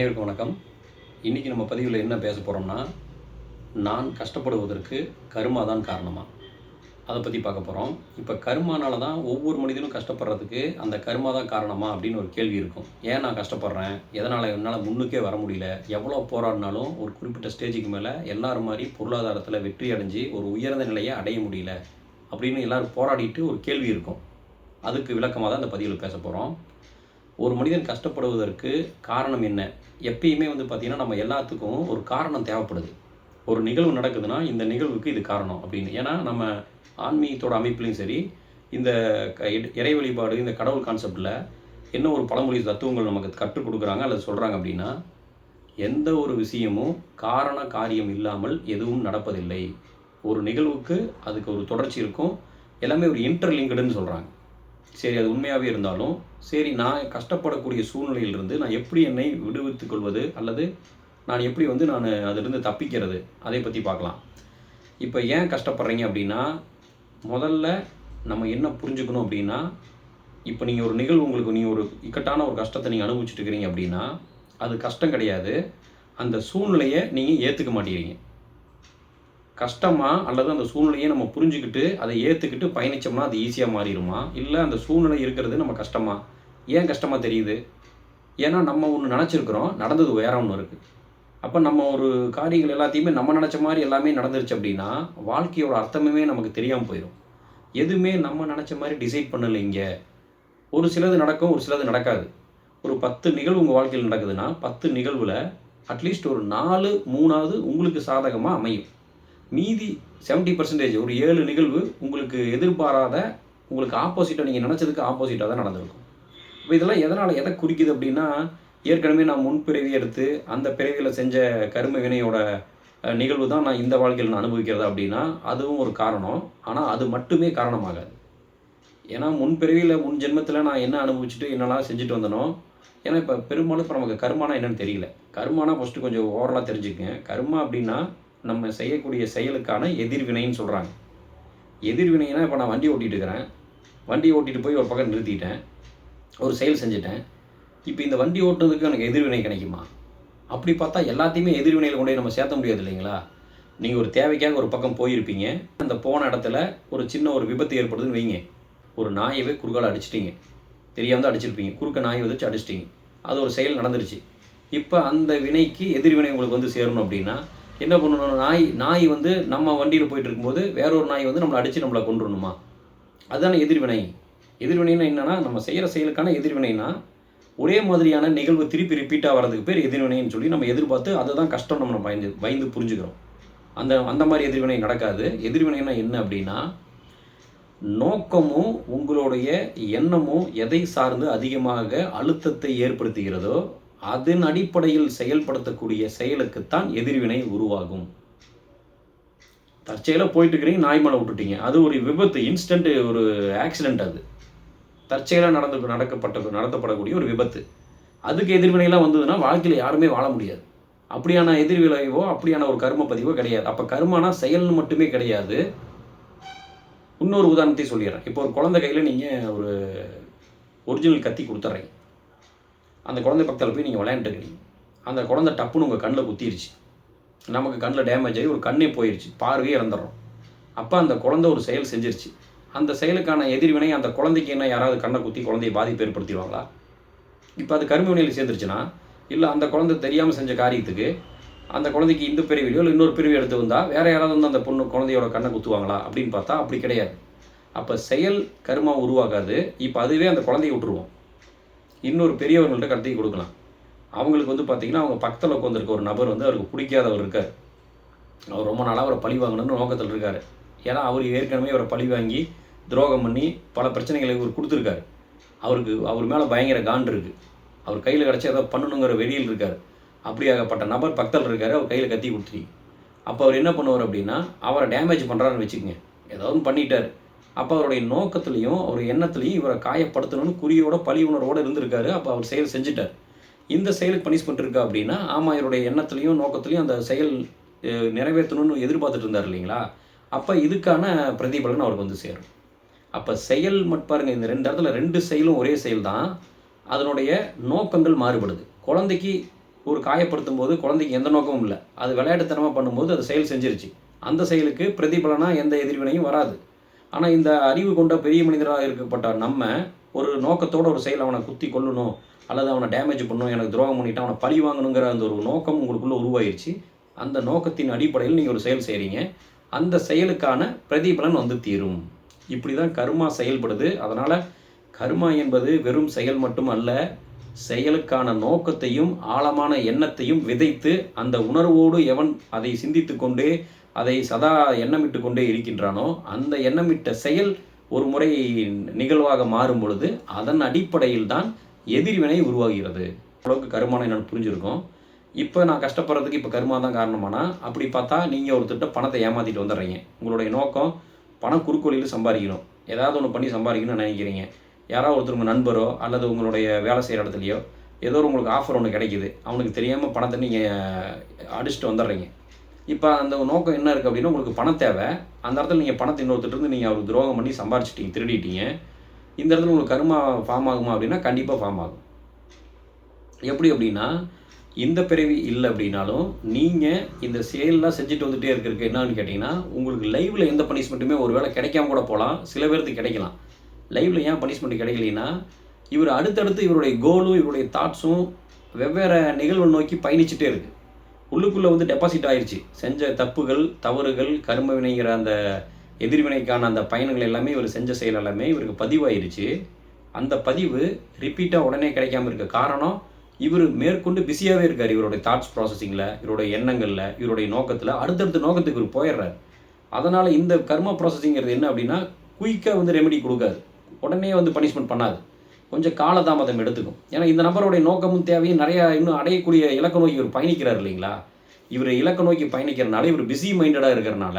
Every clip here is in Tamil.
அனைவருக்கும் வணக்கம். இன்றைக்கி நம்ம பதிவில் என்ன பேச போகிறோம்னா நான் கஷ்டப்படுவதற்கு கருமா தான் காரணமாக அதை பற்றி பார்க்க போகிறோம் இப்போ கருமானால தான் ஒவ்வொரு மனிதனும் கஷ்டப்படுறதுக்கு அந்த கருமா தான் காரணமா அப்படின்னு ஒரு கேள்வி இருக்கும். ஏன் நான் கஷ்டப்படுறேன்? எதனால் என்னால் முன்னுக்கே வர முடியல? எவ்வளோ போராடினாலும் ஒரு குறிப்பிட்ட ஸ்டேஜுக்கு மேலே எல்லாரும் மாதிரி பொருளாதாரத்தில் வெற்றி அடைஞ்சு ஒரு உயர்ந்த நிலையை அடைய முடியல அப்படின்னு எல்லோரும் போராடிட்டு ஒரு கேள்வி இருக்கும். அதுக்கு விளக்கமாக தான் இந்த பதிவில் பேச போகிறோம் ஒரு மனிதன் கஷ்டப்படுவதற்கு காரணம் என்ன? எப்பயுமே வந்து பார்த்திங்கன்னா நம்ம எல்லாத்துக்கும் ஒரு காரணம் தேவைப்படுது. ஒரு நிகழ்வு நடக்குதுன்னா இந்த நிகழ்வுக்கு இது காரணம் அப்படின்னு. ஏன்னா நம்ம ஆன்மீகத்தோட அமைப்புலையும் சரி இந்த க- இறை வழிபாடு இந்த கடவுள் கான்செப்டில் என்ன ஒரு பழமொழி தத்துவங்கள் நமக்கு கற்றுக் கொடுக்குறாங்க அல்லது சொல்கிறாங்க அப்படின்னா எந்த ஒரு விஷயமும் காரண காரியம் இல்லாமல் எதுவும் நடப்பதில்லை. ஒரு நிகழ்வுக்கு அதுக்கு ஒரு தொடர்ச்சி இருக்கும். எல்லாமே ஒரு இன்டர்லிங்கடுன்னு சொல்கிறாங்க சரி அது உண்மையாகவே இருந்தாலும் சரி நான் கஷ்டப்படக்கூடிய சூழ்நிலையிலிருந்து நான் எப்படி என்னை விடுவித்துக் கொள்வது அல்லது நான் எப்படி வந்து நான் அதிலிருந்து தப்பிக்கிறது அதை பற்றி பார்க்கலாம். இப்போ ஏன் கஷ்டப்படுறீங்க அப்படின்னா முதல்ல நம்ம என்ன புரிஞ்சுக்கணும் அப்படின்னா இப்போ நீங்கள் ஒரு நிகழ்வு உங்களுக்கு நீங்கள் ஒரு இக்கட்டான ஒரு கஷ்டத்தை நீங்கள் அனுபவிச்சுட்டு இருக்கிறீங்க அப்படின்னா அது கஷ்டம் கிடையாது. அந்த சூழ்நிலையை நீங்கள் ஏற்றுக்க மாட்டேங்கிறீங்க. கஷ்டமா அல்லது அந்த சூழ்நிலையை நம்ம புரிஞ்சுக்கிட்டு அதை ஏற்றுக்கிட்டு பயணிச்சோம்னா அது ஈஸியாக மாறிடுமா? இல்லை அந்த சூழ்நிலை இருக்கிறது நம்ம கஷ்டமா? ஏன் கஷ்டமாக தெரியுது? ஏன்னா நம்ம ஒன்று நினச்சிருக்கிறோம் நடந்தது வேற ஒன்று இருக்குது அப்போ நம்ம ஒரு காரியங்கள் எல்லாத்தையுமே நம்ம நினச்ச மாதிரி எல்லாமே நடந்துருச்சு அப்படின்னா வாழ்க்கையோட அர்த்தமுமே நமக்கு தெரியாமல் போயிடும் எதுவுமே நம்ம நினச்ச மாதிரி டிசைட் பண்ணலைங்க ஒரு சிலது நடக்கும் ஒரு சிலது நடக்காது. ஒரு பத்து நிகழ்வு உங்கள் வாழ்க்கையில் நடக்குதுன்னா பத்து நிகழ்வில் அட்லீஸ்ட் ஒரு நாலு மூணாவது உங்களுக்கு சாதகமாக அமையும். மீதி 70% பர்சன்டேஜ் ஒரு ஏழு நிகழ்வு உங்களுக்கு எதிர்பாராத உங்களுக்கு ஆப்போசிட்டாக நீங்கள் நினச்சதுக்கு ஆப்போசிட்டாக தான் நடந்திருக்கும். இப்போ இதெல்லாம் எதனால் எதை குறிக்குது அப்படின்னா ஏற்கனவே நான் முன்பிறவி எடுத்து அந்த பிறவியில் செஞ்ச கரும வினையோட நிகழ்வு தான் நான் இந்த வாழ்க்கையில் நான் அனுபவிக்கிறதா அப்படின்னா அதுவும் ஒரு காரணம். ஆனால் அது மட்டுமே காரணமாகாது. ஏன்னா முன் பிறவியில் முன் ஜென்மத்தில் நான் என்ன அனுபவிச்சுட்டு என்னெல்லாம் செஞ்சுட்டு வந்தனோ ஏன்னா இப்போ பெரும்பாலும் இப்போ நமக்கு கருமானா என்னென்னு தெரியல. கருமானா ஃபஸ்ட்டு கொஞ்சம் ஓவரலாக தெரிஞ்சுக்கங்க. கருமா அப்படின்னா நம்ம செய்யக்கூடிய செயலுக்கான எதிர்வினைன்னு சொல்கிறாங்க எதிர்வினைனா இப்போ நான் வண்டி ஓட்டிகிட்டு இருக்கிறேன். வண்டி ஓட்டிகிட்டு போய் ஒரு பக்கம் நிறுத்திட்டேன். ஒரு செயல் செஞ்சுட்டேன். இப்போ இந்த வண்டி ஓட்டுறதுக்கு எனக்கு எதிர்வினை கிடைக்குமா? அப்படி பார்த்தா எல்லாத்தையுமே எதிர்வினையில் கொண்டு போய் நம்ம சேர்த்த முடியாது இல்லைங்களா? நீங்கள் ஒரு தேவைக்காக ஒரு பக்கம் போயிருப்பீங்க. அந்த போன இடத்துல ஒரு சின்ன ஒரு விபத்து ஏற்படுதுன்னு வைங்க. ஒரு நாயவே குறுக்கால் அடிச்சிட்டீங்க. தெரியாமல் தான் அடிச்சிருப்பீங்க. குறுக்க நாயை வச்சு அடிச்சிட்டிங்க. அது ஒரு செயல் நடந்துருச்சு. இப்போ அந்த வினைக்கு எதிர்வினை உங்களுக்கு வந்து சேரணும் அப்படின்னா என்ன பண்ணணும் நாய் நாய் வந்து நம்ம வண்டியில் போயிட்டு இருக்கும்போது வேற ஒரு நாய் வந்து நம்மளை அடித்து நம்மளை கொண்டுடணுமா அதுதானே எதிர்வினை. எதிர்வினைனா என்னென்னா நம்ம செய்கிற செயலுக்கான எதிர்வினைனா ஒரே மாதிரியான நிகழ்வு திருப்பி ரிப்பீட்டாக வர்றதுக்கு பேர் எதிர்வினைன்னு சொல்லி நம்ம எதிர்பார்த்து அதை தான் கஷ்டம் நம்ம பயந்து பயந்து புரிஞ்சுக்கிறோம். அந்த அந்த மாதிரி எதிர்வினை நடக்காது. எதிர்வினைனா என்ன அப்படின்னா நோக்கமும் உங்களுடைய எண்ணமும் எதை சார்ந்து அதிகமாக அழுத்தத்தை ஏற்படுத்துகிறதோ அதன் அடிப்படையில் செயல்படுத்தக்கூடிய செயலுக்குத்தான் எதிர்வினை உருவாகும். தற்செயலாக போயிட்டு இருக்கிறீங்க நாய் மேலே விட்டுட்டீங்க. அது ஒரு விபத்து இன்ஸ்டன்ட் ஒரு ஆக்சிடென்ட் அது. தற்செயலாக நடந்து நடக்கப்பட்ட நடத்தப்படக்கூடிய ஒரு விபத்து. அதுக்கு எதிர்வினைலாம் வந்ததுன்னா வாழ்க்கையில் யாருமே வாழ முடியாது. அப்படியான எதிர்விளைவோ அப்படியான ஒரு கர்ம பதிவோ கிடையாது. அப்போ கர்மனா செயல்னு மட்டுமே கிடையாது. இன்னொரு உதாரணத்தை சொல்லிடுறேன். இப்போ ஒரு குழந்தை கையில் நீங்கள் ஒரு ஒரிஜினல் கத்தி கொடுத்துட்றீங்க அந்த குழந்தை பக்கத்தில் போய் நீங்கள் விளையாண்டுருக்கீங்க. அந்த குழந்தை டப்புன்னு உங்கள் கண்ணில் குத்திருச்சு. நமக்கு கண்ணில் டேமேஜ் ஆகி ஒரு கண்ணே போயிடுச்சு பார்வையே இறந்துடுறோம் அப்போ அந்த குழந்தை ஒரு செயல் செஞ்சிருச்சு. அந்த செயலுக்கான எதிர்வினை அந்த குழந்தைக்கு என்ன யாராவது கண்ணை குத்தி குழந்தையை பாதிப்பு ஏற்படுத்திடுவாங்களா? இப்போ அது கரும வினையில் சேர்ந்துருச்சுன்னா இல்லை அந்த குழந்தை தெரியாமல் செஞ்ச காரியத்துக்கு அந்த குழந்தைக்கு இந்த பிரிவிலையோ இல்லை இன்னொரு பிரிவு எடுத்து வந்தால் வேறு யாராவது வந்து அந்த பொண்ணு குழந்தையோட கண்ணை குத்துவாங்களா அப்படின்னு பார்த்தா அப்படி கிடையாது. அப்போ செயல் கருமா உருவாகாது. இப்போ அதுவே அந்த குழந்தைய விட்டுருவோம். இன்னொரு பெரியவங்கள்ட்ட கடத்தி கொடுக்கலாம். அவங்களுக்கு வந்து பார்த்தீங்கன்னா அவங்க பக்கத்தில் உட்காந்துருக்க ஒரு நபர் வந்து அவருக்கு பிடிக்காதவர் இருக்கார். அவர் ரொம்ப நாளாக அவரை பழி வாங்கணும்னு நோக்கத்தில் இருக்கார். ஏன்னா அவர் ஏற்கனவே அவரை பழி வாங்கி துரோகம் பண்ணி பல பிரச்சனைகளை இவர் கொடுத்துருக்காரு. அவருக்கு அவர் மேலே பயங்கர காண்டு இருக்குது அவர் கையில் கிடச்சி ஏதோ பண்ணணுங்கிற வெளியில் இருக்கார். அப்படியாகப்பட்ட நபர் பக்கத்தில் இருக்கார் அவர் கையில் கத்தி கொடுத்துருங்க அப்போ அவர் என்ன பண்ணுவார் அப்படின்னா அவரை டேமேஜ் பண்ணுறாருன்னு வச்சுக்கோங்க. ஏதாவது பண்ணிட்டார். அப்போ அவருடைய நோக்கத்துலேயும் அவர் எண்ணத்துலையும் இவரை காயப்படுத்தணும்னு குறியோட பழி உணர்வோடு இருந்திருக்காரு. அப்போ அவர் செயல் செஞ்சுட்டார். இந்த செயலுக்கு பனிஷ்மெண்ட் இருக்கா அப்படின்னா ஆமாம் இவருடைய எண்ணத்துலையும் நோக்கத்துலையும் அந்த செயல் நிறைவேற்றணும்னு எதிர்பார்த்துட்டு இருந்தார் இல்லைங்களா? அப்போ இதுக்கான பிரதிபலன் அவருக்கு வந்து சேரும். அப்போ செயல் மட்டும் பாருங்க இந்த ரெண்டு இடத்துல ரெண்டு செயலும் ஒரே செயல் தான். அதனுடைய நோக்கங்கள் மாறுபடுது. குழந்தைக்கு ஒரு காயப்படுத்தும் போது குழந்தைக்கு எந்த நோக்கமும் இல்லை. அது விளையாட்டுத்தனமாக பண்ணும்போது அது செயல் செஞ்சிருச்சு. அந்த செயலுக்கு பிரதிபலனாக எந்த எதிர்வினையும் வராது. ஆனால் இந்த அறிவு கொண்ட பெரிய மனிதராக இருக்கப்பட்ட நம்ம ஒரு நோக்கத்தோட ஒரு செயல் அவனை குத்தி கொள்ளணும் அல்லது அவனை டேமேஜ் பண்ணணும் எனக்கு துரோகம் பண்ணிட்டு அவனை பழி வாங்கணுங்கிற அந்த ஒரு நோக்கம் உங்களுக்குள்ளே உருவாயிருச்சு. அந்த நோக்கத்தின் அடிப்படையில் நீங்கள் ஒரு செயல் செய்கிறீங்க அந்த செயலுக்கான பிரதிபலன் வந்து தீரும். இப்படி தான் கருமா செயல்படுது. அதனால் கருமா என்பது வெறும் செயல் மட்டும் அல்ல செயலுக்கான நோக்கத்தையும் ஆழமான எண்ணத்தையும் விதைத்து அந்த உணர்வோடு எவன் அதை சிந்தித்து கொண்டு அதை சதா எண்ணமிட்டு கொண்டே இருக்கின்றானோ அந்த எண்ணமிட்ட செயல் ஒரு முறை நிகழ்வாக மாறும் பொழுது அதன் அடிப்படையில் தான் எதிர்வினை உருவாகிறது. அளவுக்கு கருமானம் என்னென்னு புரிஞ்சிருக்கும். இப்போ நான் கஷ்டப்படுறதுக்கு இப்போ கருமா தான் காரணமானா அப்படி பார்த்தா நீங்கள் ஒருத்தர்கிட்ட பணத்தை ஏமாற்றிட்டு வந்துடுறீங்க. உங்களுடைய நோக்கம் பணம் குறுக்கோளியில் சம்பாதிக்கணும். ஏதாவது ஒன்று பண்ணி சம்பாதிக்கணும்னு நினைக்கிறீங்க. யாராவது ஒருத்தர் உங்கள் நண்பரோ அல்லது உங்களுடைய வேலை செய்கிற இடத்துலையோ ஏதோ ஒரு உங்களுக்கு ஆஃபர் ஒன்று கிடைக்குது. அவனுக்கு தெரியாமல் பணத்தை நீங்கள் அடிச்சுட்டு வந்துடுறீங்க. இப்போ அந்த நோக்கம் என்ன இருக்குது அப்படின்னா உங்களுக்கு பணம் தேவை. அந்த இடத்துல நீங்கள் பணத்தை இன்னொருத்தருந்து நீங்கள் அவருக்கு துரோகம் பண்ணி சம்பாரிச்சிட்டீங்க திருடிட்டீங்க. இந்த இடத்துல உங்களுக்கு கருமா ஃபார்ம் ஆகுமா அப்படின்னா கண்டிப்பாக ஃபார்ம் ஆகும். எப்படி அப்படின்னா இந்த பிறவி இல்லை அப்படின்னாலும் நீங்கள் இந்த செயல்லாம் செஞ்சுட்டு வந்துட்டே இருக்கிறதுக்கு என்னன்னு கேட்டிங்கன்னா உங்களுக்கு லைவில் எந்த பனிஷ்மெண்ட்டுமே ஒரு வேளை கிடைக்காம கூட போகலாம் சில பேருக்கு கிடைக்கலாம். லைவில் ஏன் பனிஷ்மெண்ட் கிடைக்கலனா இவர் அடுத்தடுத்து இவருடைய கோலும் இவருடைய தாட்ஸும் வெவ்வேறு நிகழ்வை நோக்கி பயணிச்சுட்டே இருக்குது உள்ளுக்குள்ளே வந்து டெபாசிட் ஆயிடுச்சு செஞ்ச தப்புகள் தவறுகள் கர்ம வினைங்கிற அந்த எதிர்வினைக்கான அந்த பயணங்கள் எல்லாமே இவர் செஞ்ச செயல் எல்லாமே இவருக்கு பதிவாயிருச்சு. அந்த பதிவு ரிப்பீட்டாக உடனே கிடைக்காம இருக்க காரணம் இவர் மேற்கொண்டு பிஸியாகவே இருக்கார் இவருடைய தாட்ஸ் ப்ராசஸிங்கில் இவருடைய எண்ணங்களில் இவருடைய நோக்கத்தில். அடுத்தடுத்த நோக்கத்துக்கு இவர் போயிடுறார். அதனால் இந்த கர்ம ப்ராசஸிங்கிறது என்ன அப்படின்னா குயிக்காக வந்து ரெமெடி கொடுக்காது. உடனே வந்து பனிஷ்மெண்ட் பண்ணாது. கொஞ்சம் காலதாமதம் எடுத்துக்கும். ஏன்னா இந்த நபருடைய நோக்கமும் தேவையும் நிறையா இன்னும் அடையக்கூடிய இலக்க நோக்கி இவர் பயணிக்கிறார் இல்லைங்களா? இவர் இலக்க நோக்கி பயணிக்கிறனால இவர் பிஸி மைண்டடாக இருக்கிறனால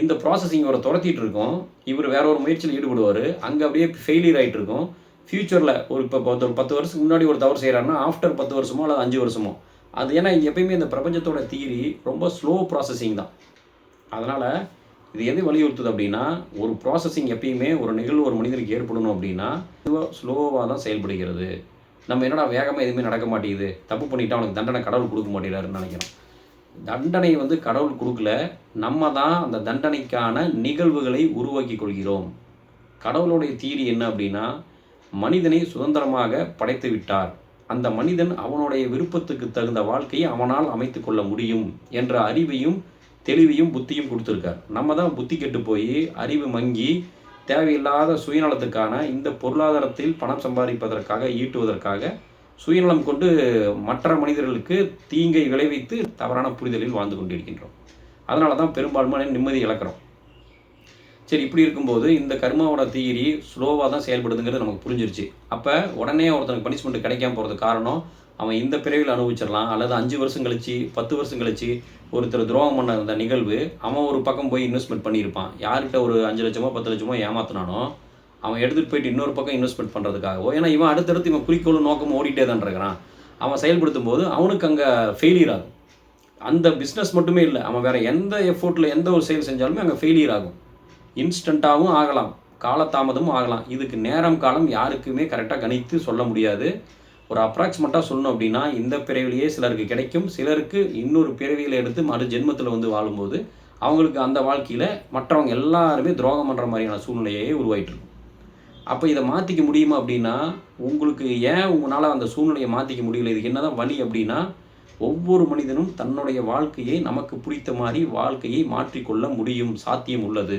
இந்த ப்ராசஸிங் இவரை துரத்திட்டு இருக்கோம். இவர் வேற ஒரு முயற்சியில் ஈடுபடுவார். அங்கே அப்படியே ஃபெயிலியர் ஆகிட்டு இருக்கும். ஃப்யூச்சரில் ஒரு இப்போ பத்து ஒரு பத்து வருஷத்துக்கு முன்னாடி ஒரு தவறு செய்கிறாருன்னா ஆஃப்டர் பத்து வருஷமோ அல்லது அஞ்சு வருஷமோ அது ஏன்னா எப்பயுமே இந்த பிரபஞ்சத்தோட தீரி ரொம்ப ஸ்லோ ப்ராசஸிங் தான். அதனால் இது எது வலியுறுத்துது அப்படின்னா ஒரு ப்ராசஸிங் எப்பயுமே ஒரு நிகழ்வு ஒரு மனிதனுக்கு ஏற்படணும் அப்படின்னா ஸ்லோவாக தான் செயல்படுகிறது. நம்ம என்னடா வேகமாக எதுவுமே நடக்க மாட்டேங்குது. தப்பு பண்ணிட்டா அவனுக்கு தண்டனை கடவுள் கொடுக்க மாட்டேங்கிறாருன்னு நினைக்கிறோம். தண்டனை வந்து கடவுள் கொடுக்கல. நம்ம தான் அந்த தண்டனைக்கான நிகழ்வுகளை உருவாக்கி கொள்கிறோம். கடவுளுடைய தீரி என்ன அப்படின்னா மனிதனை சுதந்திரமாக படைத்து விட்டார். அந்த மனிதன் அவனுடைய விருப்பத்துக்கு தகுந்த வாழ்க்கையை அவனால் அமைத்து கொள்ள முடியும் என்ற அறிவையும் தெளிவையும் புத்தியும் கொடுத்துருக்கார். நம்ம தான் புத்தி கெட்டு போய் அறிவு மங்கி தேவையில்லாத சுயநலத்துக்கான இந்த பொருளாதாரத்தில் பணம் சம்பாதிப்பதற்காக ஈட்டுவதற்காக சுயநலம் கொண்டு மற்ற மனிதர்களுக்கு தீங்கை விளைவித்து தவறான புரிதலில் வாழ்ந்து கொண்டிருக்கின்றோம். அதனால தான் பெரும்பான்மையான நிம்மதி இழக்கிறோம். சரி இப்படி இருக்கும்போது இந்த கர்மாவோட தீரி ஸ்லோவாக தான் செயல்படுதுங்கிறது நமக்கு புரிஞ்சிருச்சு. அப்போ உடனே ஒருத்தனுக்கு பனிஷ்மெண்ட் கிடைக்காம போகிறது காரணம் அவன் இந்த பிறவியில் அனுபவிச்சிடலாம் அல்லது அஞ்சு வருஷம் கழிச்சு பத்து வருஷம் கழிச்சு ஒருத்தர் துரோகம் பண்ண அந்த நிகழ்வு அவன் ஒரு பக்கம் போய் இன்வெஸ்ட்மெண்ட் பண்ணியிருப்பான். யார்கிட்ட ஒரு அஞ்சு லட்சமோ பத்து லட்சமோ ஏமாத்தினானோ அவன் எடுத்துகிட்டு போயிட்டு இன்னொரு பக்கம் இன்வெஸ்ட்மெண்ட் பண்ணுறதுக்காகவோ ஏன்னா இவன் அடுத்தடுத்து இவன் குறிக்கோளும் நோக்கமும் ஓடிட்டே தான் இருக்கிறான். அவன் செயல்படுத்தும் போது அவனுக்கு அங்கே ஃபெயிலியர் ஆகும். அந்த பிஸ்னஸ் மட்டுமே இல்லை அவன் வேறு எந்த எஃபோர்ட்டில் எந்த ஒரு செயல் செஞ்சாலுமே அங்கே ஃபெயிலியர் ஆகும். இன்ஸ்டண்ட்டாகவும் ஆகலாம் காலதாமதமும் ஆகலாம். இதுக்கு நேரம் காலம் யாருக்குமே கரெக்டாக கணித்து சொல்ல முடியாது. ஒரு அப்ராக்சிமேட்டாக சொல்லணும் அப்படின்னா இந்த பிறவிலேயே சிலருக்கு கிடைக்கும். சிலருக்கு இன்னொரு பிறவியில் எடுத்து மறு ஜென்மத்தில் வந்து வாழும்போது அவங்களுக்கு அந்த வாழ்க்கையில் மற்றவங்க எல்லாருமே துரோகம் பண்ணுற மாதிரியான சூழ்நிலையே உருவாயிட்டு இருக்கும் அப்போ இதை மாற்றிக்க முடியுமா அப்படின்னா உங்களுக்கு ஏன் உங்களால் அந்த சூழ்நிலையை மாற்றிக்க முடியல? இதுக்கு என்னதான் வழி அப்படின்னா ஒவ்வொரு மனிதனும் தன்னுடைய வாழ்க்கையை நமக்கு பிடித்த மாதிரி வாழ்க்கையை மாற்றிக்கொள்ள முடியும் சாத்தியம் உள்ளது.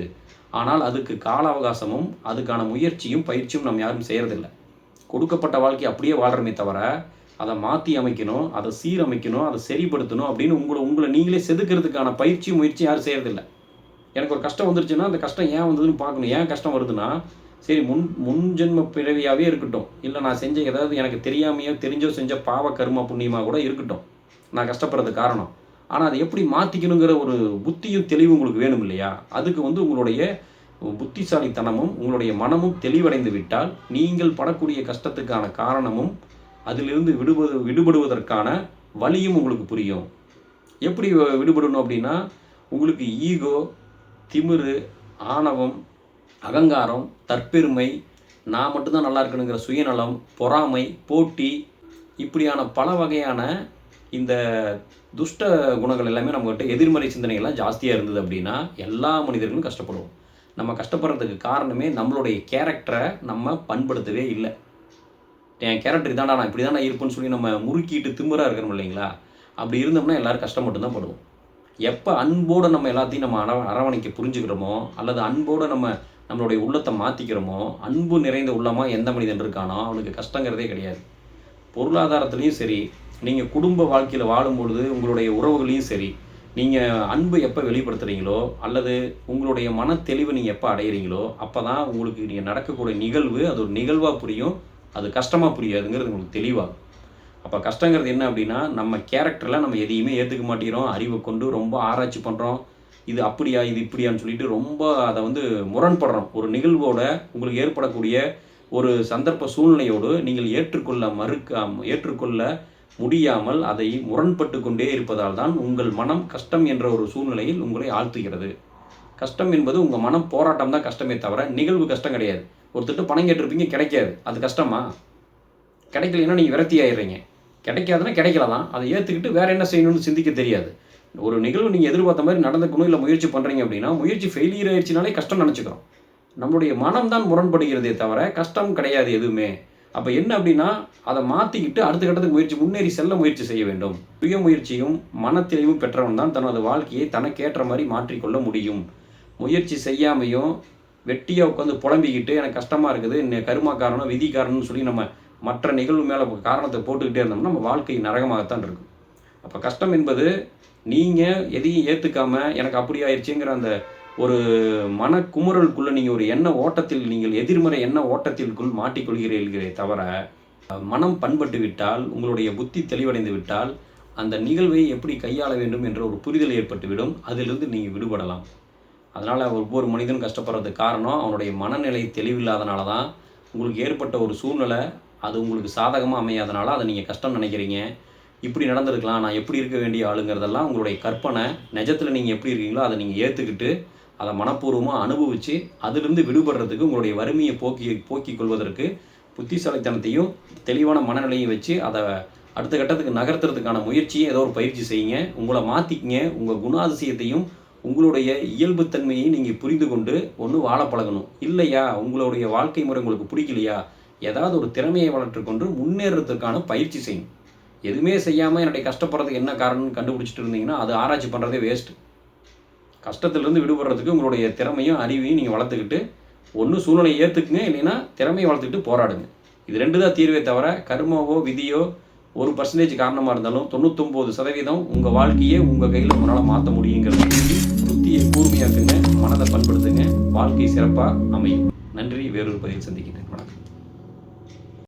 ஆனால் அதுக்கு கால அவகாசமும் அதுக்கான முயற்சியும் பயிற்சியும் நம்ம யாரும் செய்கிறதில்ல கொடுக்கப்பட்ட வாழ்க்கை அப்படியே வாழ்கிறமே தவிர அதை மாற்றி அமைக்கணும் அதை சீரமைக்கணும் அதை சரிப்படுத்தணும் அப்படின்னு உங்களை உங்களை நீங்களே செதுக்கிறதுக்கான பயிற்சியும் முயற்சி யாரும் செய்கிறதில்ல எனக்கு ஒரு கஷ்டம் வந்துருச்சுன்னா அந்த கஷ்டம் ஏன் வந்ததுன்னு பார்க்கணும். ஏன் கஷ்டம் வருதுன்னா சரி முன் முன்ஜென்ம பிறவியாகவே இருக்கட்டும். இல்லை நான் செஞ்ச ஏதாவது எனக்கு தெரியாமையோ தெரிஞ்சோ செஞ்ச பாவ கர்ம புண்ணியமாக கூட இருக்கட்டும். நான் கஷ்டப்படுறதுக்கு காரணம். ஆனால் அதை எப்படி மாற்றிக்கணுங்கிற ஒரு புத்தியும் தெளிவும் உங்களுக்கு வேணும் இல்லையா? அதுக்கு வந்து உங்களுடைய புத்திசாலித்தனமும் உங்களுடைய மனமும் தெளிவடைந்து விட்டால் நீங்கள் படக்கூடிய கஷ்டத்துக்கான காரணமும் அதிலிருந்து விடுபடு விடுபடுவதற்கான வழியும் உங்களுக்கு புரியும். எப்படி விடுபடணும் அப்படின்னா உங்களுக்கு ஈகோ திமிரு ஆணவம் அகங்காரம் தற்பெருமை நான் மட்டும்தான் நல்லா இருக்கணுங்கிற சுயநலம் பொறாமை போட்டி இப்படியான பல வகையான இந்த துஷ்ட குணங்கள் எல்லாமே நம்மகிட்ட எதிர்மறை சிந்தனைகள்லாம் ஜாஸ்தியாக இருந்தது அப்படின்னா எல்லா மனிதர்களும் கஷ்டப்படுவோம். நம்ம கஷ்டப்படுறதுக்கு காரணமே நம்மளுடைய கேரக்டரை நம்ம பண்படுத்தவே இல்லை. என் கேரக்டர் இதாண்டா நான் இப்படி தான் இருப்பேன்னு சொல்லி நம்ம முறுக்கிட்டு திமிரா இருக்கிறோம் இல்லைங்களா? அப்படி இருந்தோம்னா எல்லாரும் கஷ்டம் மட்டும்தான் படுவோம். எப்போ அன்போடு நம்ம எல்லாத்தையும் நம்ம அரவ அரவணைக்க புரிஞ்சுக்கிறோமோ அல்லது அன்போடு நம்ம நம்மளுடைய உள்ளத்தை மாற்றிக்கிறோமோ அன்பு நிறைந்த உள்ளமாக எந்த மனிதன் இருக்கானோ அவனுக்கு கஷ்டங்கிறதே கிடையாது. பொருளாதாரத்துலேயும் சரி நீங்கள் குடும்ப வாழ்க்கையில் வாழும்பொழுது உங்களுடைய உறவுகளையும் சரி நீங்கள் அன்பு எப்போ வெளிப்படுத்துகிறீங்களோ அல்லது உங்களுடைய மன தெளிவு நீங்கள் எப்போ அடையிறீங்களோ அப்போ தான் உங்களுக்கு நீங்கள் நடக்கக்கூடிய நிகழ்வு அது ஒரு நிகழ்வாக புரியும். அது கஷ்டமாக புரியாதுங்கிறது உங்களுக்கு தெளிவாகும். அப்போ கஷ்டங்கிறது என்ன அப்படின்னா நம்ம கேரக்டரில் நம்ம எதையுமே ஏற்றுக்க மாட்டேங்கிறோம். அறிவை கொண்டு ரொம்ப ஆராய்ச்சி பண்ணுறோம் இது அப்படியா இது இப்படியான்னு சொல்லிட்டு ரொம்ப அதை வந்து முரண்படுறோம். ஒரு நிகழ்வோட உங்களுக்கு ஏற்படக்கூடிய ஒரு சந்தர்ப்ப சூழ்நிலையோடு நீங்கள் ஏற்றுக்கொள்ள மறுக்க ஏற்றுக்கொள்ள முடியாமல் அதை முரண்பட்டு கொண்டே இருப்பதால் தான் உங்கள் மனம் கஷ்டம் என்ற ஒரு சூழ்நிலையில் உங்களை ஆழ்த்துகிறது. கஷ்டம் என்பது உங்கள் மனம் போராட்டம் தான் கஷ்டமே தவிர நிகழ்வு கஷ்டம் கிடையாது. ஒருத்தட்டு பணம் கேட்டிருப்பீங்க கிடைக்காது. அது கஷ்டமா? கிடைக்கலன்னா நீங்கள் விரக்தி ஆயிடுறீங்க. கிடைக்காதுன்னா கிடைக்கல தான் அதை ஏற்றுக்கிட்டு வேறு என்ன செய்யணும்னு சிந்திக்க தெரியாது. ஒரு நிகழ்வு நீங்கள் எதிர்பார்த்த மாதிரி நடந்துக்கணும் இல்லை முயற்சி பண்ணுறீங்க அப்படின்னா முயற்சி ஃபெயிலியர் ஆயிடுச்சுனாலே கஷ்டம் நினச்சிக்கிறோம். நம்மளுடைய மனம் தான் முரண்படுகிறதே தவிர கஷ்டம் கிடையாது எதுவுமே. அப்போ என்ன அப்படின்னா அதை மாற்றிக்கிட்டு அடுத்த கட்டத்துக்கு முயற்சி முன்னேறி செல்ல முயற்சி செய்ய வேண்டும். சுய முயற்சியும் மனத்தெளிவும் பெற்றவன் தான் தனது வாழ்க்கையை தனக்கேற்ற மாதிரி மாற்றிக்கொள்ள முடியும். முயற்சி செய்யாமையும் வெட்டியாக உட்காந்து புலம்பிக்கிட்டு எனக்கு கஷ்டமாக இருக்குது என்ன கருமா காரணம் விதி காரணம்னு சொல்லி நம்ம மற்ற நிகழ்வு மேலே காரணத்தை போட்டுக்கிட்டே இருந்தோம்னா நம்ம வாழ்க்கை நரகமாகத்தான் இருக்கும். அப்போ கஷ்டம் என்பது நீங்கள் எதையும் ஏற்றுக்காமல் எனக்கு அப்படி ஆயிடுச்சுங்கிற அந்த ஒரு மனக்குமுறலுக்குள்ளே நீங்கள் ஒரு எண்ண ஓட்டத்தில் நீங்கள் எதிர்மறை எண்ண ஓட்டத்திற்குள் மாட்டிக்கொள்கிறீர்களே தவிர மனம் பண்பட்டு விட்டால் உங்களுடைய புத்தி தெளிவடைந்து விட்டால் அந்த நிகழ்வை எப்படி கையாள வேண்டும் என்ற ஒரு புரிதல் ஏற்பட்டுவிடும். அதிலிருந்து நீங்கள் விடுபடலாம். அதனால் ஒவ்வொரு மனிதனும் கஷ்டப்படுறதுக்கு காரணம் அவனுடைய மனநிலை தெளிவில்லாதனால தான். உங்களுக்கு ஏற்பட்ட ஒரு சூழ்நிலை அது உங்களுக்கு சாதகமாக அமையாதனால அதை நீங்கள் கஷ்டம் நினைக்கிறீங்க. இப்படி நடந்திருக்கலாம் நான் எப்படி இருக்க வேண்டிய ஆளுங்கிறதெல்லாம் உங்களுடைய கற்பனை நிஜத்தில் நீங்கள் எப்படி இருக்கீங்களோ அதை நீங்கள் ஏற்றுக்கிட்டு அதை மனப்பூர்வமாக அனுபவித்து அதிலிருந்து விடுபடுறதுக்கு உங்களுடைய வறுமையை போக்கி போக்கிக் கொள்வதற்கு புத்திசாலித்தனத்தையும் தெளிவான மனநிலையும் வச்சு அதை அடுத்த கட்டத்துக்கு நகர்த்துறதுக்கான முயற்சியை ஏதோ ஒரு பயிற்சி செய்யுங்க. உங்களை மாற்றிக்கிங்க உங்கள் குணாதிசயத்தையும் உங்களுடைய இயல்புத்தன்மையை நீங்கள் புரிந்து கொண்டு ஒன்று வாழ பழகணும். இல்லையா? உங்களுடைய வாழ்க்கை முறை உங்களுக்கு பிடிக்கலையா? ஏதாவது ஒரு திறமையை வளர்த்துக்கொண்டு முன்னேறதுக்கான பயிற்சி செய்யும் எதுவுமே செய்யாமல் என்னுடைய கஷ்டப்படுறதுக்கு என்ன காரணம்னு கண்டுபிடிச்சிட்டு இருந்தீங்கன்னா அது ஆராய்ச்சி பண்ணுறதே வேஸ்ட்டு கஷ்டத்துலேருந்து விடுபடுறதுக்கு உங்களுடைய திறமையும் அறிவையும் நீங்கள் வளர்த்துக்கிட்டு ஒன்று சூழ்நிலையை ஏற்றுக்குங்க இல்லைன்னா திறமையை வளர்த்துக்கிட்டு போராடுங்க. இது ரெண்டு தான் தீர்வே தவிர கர்மாவோ விதியோ ஒரு பர்சன்டேஜ் காரணமாக இருந்தாலும் தொண்ணூத்தொம்பது சதவீதம் உங்கள் வாழ்க்கையே உங்கள் கையில் உங்களால் மாற்ற முடியுங்கிறது புத்தியை கூர்மையாக்குங்க மனதை பண்படுத்துங்க வாழ்க்கை சிறப்பாக அமையும். நன்றி வேறொரு பதிவில் சந்திக்கிறேன்.